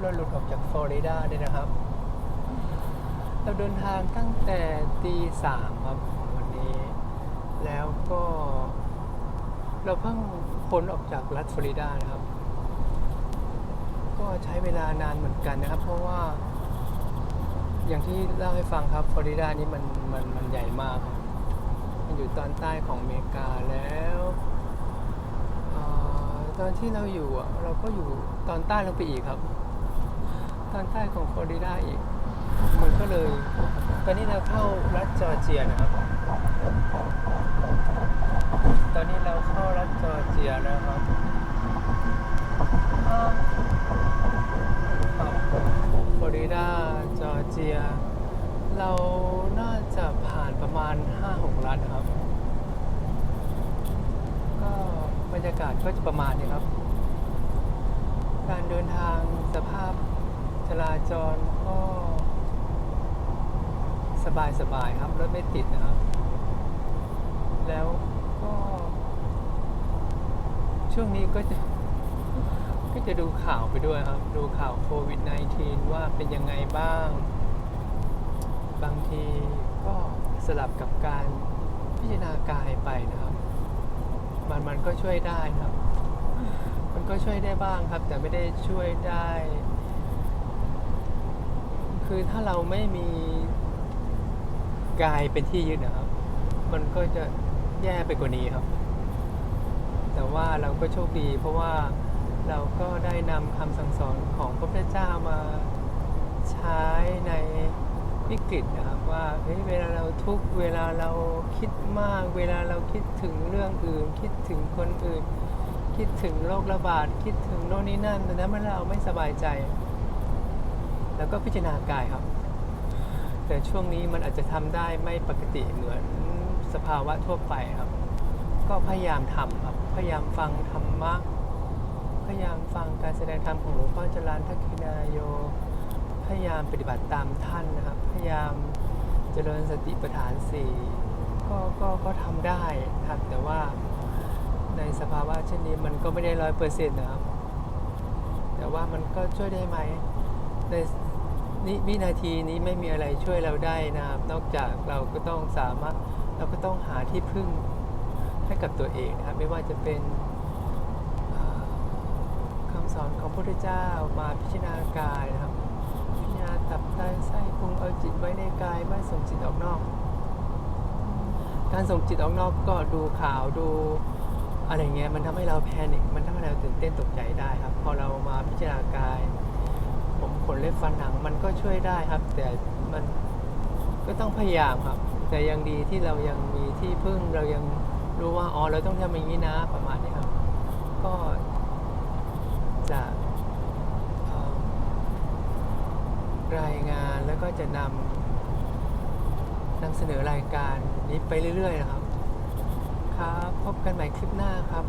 เราหลุดออกจากฟลอริดาเนี่ยนะครับ เราเดินทางตั้งแต่ตีสามครับวันนี้ แล้วก็ เราเพิ่งพ้นออกจากรัฐฟลอริดานะครับ ก็ใช้เวลานานเหมือนกันนะครับ เพราะว่า อย่างที่เล่าให้ฟังครับฟลอริดานี่มันมันมันใหญ่มาก มันอยู่ตอนใต้ของอเมริกาแล้วอตอนที่เราอยู่เราก็อยู่ตอนใต้ลงไปอีกครับ ตอนใต้ของฟลอริดาอีก มันก็เลย ตอนนี้เราเข้ารัฐจอร์เจียนะครับ ตอนนี้เราเข้ารัฐจอร์เจียแล้วครับอ่าครับฟลอริดาจอร์เจีย เราน่าจะผ่านประมาณ 5-6 รัฐครับ ก็บรรยากาศก็จะประมาณนี้ครับ การเดินทางสภาพ จราจรก็สบายสบายครับ รถไม่ติดนะครับ แล้วก็ ช่วงนี้ก็จะก็จะดูข่าวไปด้วยครับ ดูข่าวโควิด -19 ว่าเป็นยังไงบ้าง บางทีก็สลับกับการพิจารณากายไปนะครับ มันมันก็ช่วยได้ครับ มันก็ช่วยได้บ้างครับ แต่ไม่ได้ช่วยได้ คือถ้าเราไม่มีกายเป็นที่ยึดนะครับ มันก็จะแย่ไปกว่านี้ครับ แต่ว่าเราก็โชคดี เพราะว่าเราก็ได้นำคำสั่งสอนของพระพุทธเจ้ามาใช้ในวิกฤตนะครับว่าเฮ้ยเวลาเราทุกข์เวลาเราคิดมาก เวลาเราคิดถึงเรื่องอื่น คิดถึงคนอื่น คิดถึงโรคระบาด คิดถึงโน่นนี่นั่นแต่นั้นเมื่อเราไม่สบายใจ แล้วก็พิจารณากายครับ แต่ช่วงนี้มันอาจจะทำได้ไม่ปกติเหมือนสภาวะทั่วไปครับ ก็พยายามทำครับ พยายามฟังธรรมะ พยายามฟังการแสดงธรรมของหลวงพ่อจรันทักขินายโย พยายามปฏิบัติตามท่านนะครับ พยายามเจริญสติปัฏฐานสี่ก็ก็ก็ทำได้ครับ แต่ว่าในสภาวะเช่นนี้มันก็ไม่ได้ร้อยเปอร์เซ็นต์นะครับ แต่ว่ามันก็ช่วยได้ไหม ในนิวินาทีนี้ไม่มีอะไรช่วยเราได้นะครับ นอกจากเราก็ต้องสามารถเราก็ต้องหาที่พึ่งให้กับตัวเองนะครับ ไม่ว่าจะเป็นอ่าคำสอนของพระพุทธเจ้ามาพิจารณากายนะครับ พิจารณาตับไตไส้พุงเอาจิตไว้ในกายไม่ส่งจิตออกนอก การส่งจิตออกนอกก็ดูข่าวดูอะไรเงี้ยมันทำให้เราแพนิคมันทำให้เราตื่นเต้นตกใจได้ครับ พอเรามาพิจารณากาย ขนเล็บฟันหนังมันก็ช่วยได้ครับ แต่มันก็ต้องพยายามครับ แต่ยังดีที่เรายังมีที่พึ่งเรายังรู้ว่าอ๋อเราต้องทำอย่างนี้นะประมาณนี้ครับ ก็จะรายงานแล้วก็จะนำนำเสนอรายการนี้ไปเรื่อย ๆ นะครับ ครับ พบกันใหม่คลิปหน้าครับ